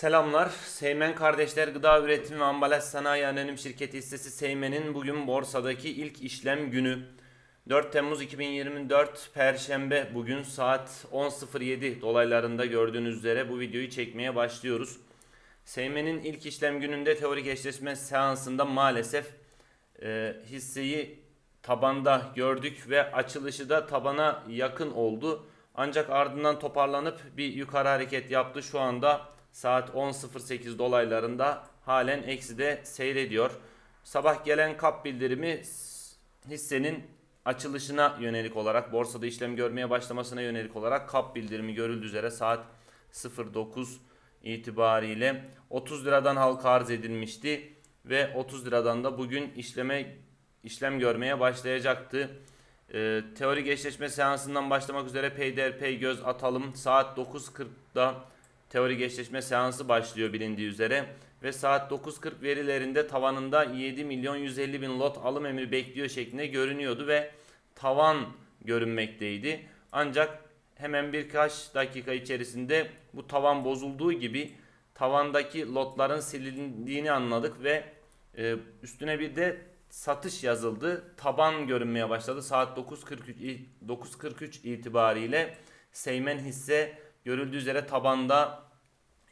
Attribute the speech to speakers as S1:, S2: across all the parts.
S1: Selamlar. Seymen Kardeşler Gıda Üretim ve Ambalaj Sanayi Anonim Şirketi hissesi Seymen'in bugün borsadaki ilk işlem günü. 4 Temmuz 2024 Perşembe bugün saat 10.07 dolaylarında gördüğünüz üzere bu videoyu çekmeye başlıyoruz. Seymen'in ilk işlem gününde teorik eşleşme seansında maalesef e, hisseyi tabanda gördük ve açılışı da tabana yakın oldu. Ancak ardından toparlanıp bir yukarı hareket yaptı. Şu anda saat 10.08 dolaylarında halen ekside seyrediyor. Sabah gelen kap bildirimi hissenin açılışına yönelik olarak borsada işlem görmeye başlamasına yönelik olarak kap bildirimi görüldüğü üzere saat 09 itibariyle 30 liradan halka arz edilmişti ve 30 liradan da bugün işleme işlem görmeye başlayacaktı. Ee, teorik eşleşme seansından başlamak üzere peyderpey göz atalım. Saat 9.40'da teorik eşleşme seansı başlıyor bilindiği üzere. Ve saat 9.40 verilerinde tavanında 7 milyon 150 bin lot alım emri bekliyor şeklinde görünüyordu ve tavan görünmekteydi. Ancak hemen birkaç dakika içerisinde bu tavan bozulduğu gibi tavandaki lotların silindiğini anladık ve e, üstüne bir de satış yazıldı. Taban görünmeye başladı. Saat 9.43 9.43 itibariyle Seymen hisse görüldüğü üzere tabanda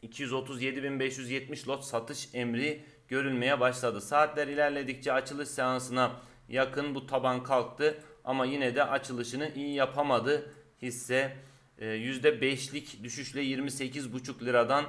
S1: 237.570 lot satış emri görülmeye başladı. Saatler ilerledikçe açılış seansına yakın bu taban kalktı ama yine de açılışını iyi yapamadı hisse. Ee, %5'lik düşüşle 28,5 liradan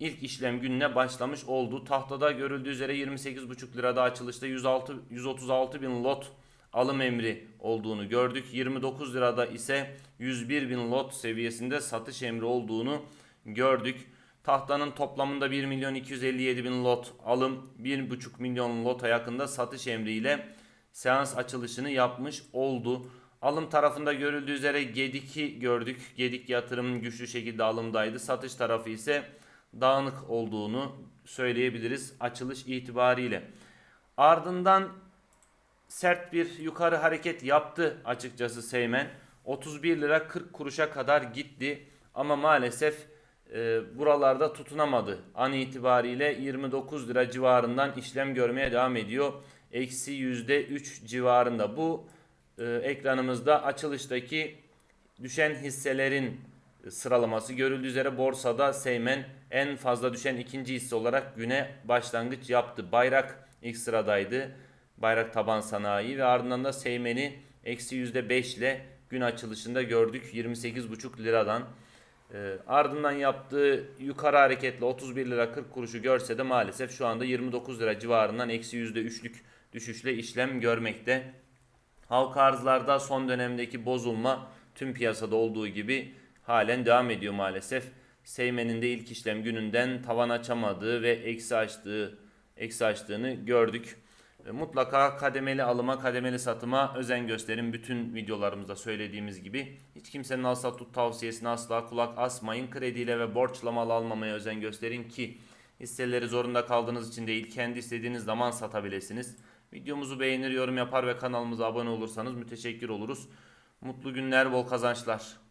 S1: ilk işlem gününe başlamış oldu. Tahtada görüldüğü üzere 28,5 lirada açılışta 106 136 bin lot alım emri olduğunu gördük. 29 lirada ise 101 bin lot seviyesinde satış emri olduğunu gördük. Tahtanın toplamında 1 milyon 257 bin lot alım, 1,5 milyon lota yakında satış emriyle seans açılışını yapmış oldu. Alım tarafında görüldüğü üzere Gedik'i gördük. Gedik yatırım güçlü şekilde alımdaydı. Satış tarafı ise dağınık olduğunu söyleyebiliriz açılış itibariyle. Ardından sert bir yukarı hareket yaptı açıkçası Seymen. 31 lira 40 kuruşa kadar gitti ama maalesef e, buralarda tutunamadı. An itibariyle 29 lira civarından işlem görmeye devam ediyor. Eksi %3 civarında. Bu e, ekranımızda açılıştaki düşen hisselerin sıralaması görüldüğü üzere borsada Seymen en fazla düşen ikinci hisse olarak güne başlangıç yaptı. Bayrak ilk sıradaydı. Bayrak taban sanayi ve ardından da Seymen'i eksi %5 ile gün açılışında gördük 28,5 liradan. Ee, ardından yaptığı yukarı hareketle 31 lira 40 kuruşu görse de maalesef şu anda 29 lira civarından eksi %3'lük düşüşle işlem görmekte. Halka arzlarda son dönemdeki bozulma tüm piyasada olduğu gibi halen devam ediyor maalesef. Seymen'in de ilk işlem gününden tavan açamadığı ve eksi açtığı eksi açtığını gördük. E, Mutlaka kademeli alıma, kademeli satıma özen gösterin. Bütün videolarımızda söylediğimiz gibi hiç kimsenin al sat tut tavsiyesine asla kulak asmayın. Krediyle ve borçla mal almamaya özen gösterin ki hisseleri zorunda kaldığınız için değil kendi istediğiniz zaman satabilirsiniz. Videomuzu beğenir, yorum yapar ve kanalımıza abone olursanız müteşekkir oluruz. Mutlu günler, bol kazançlar.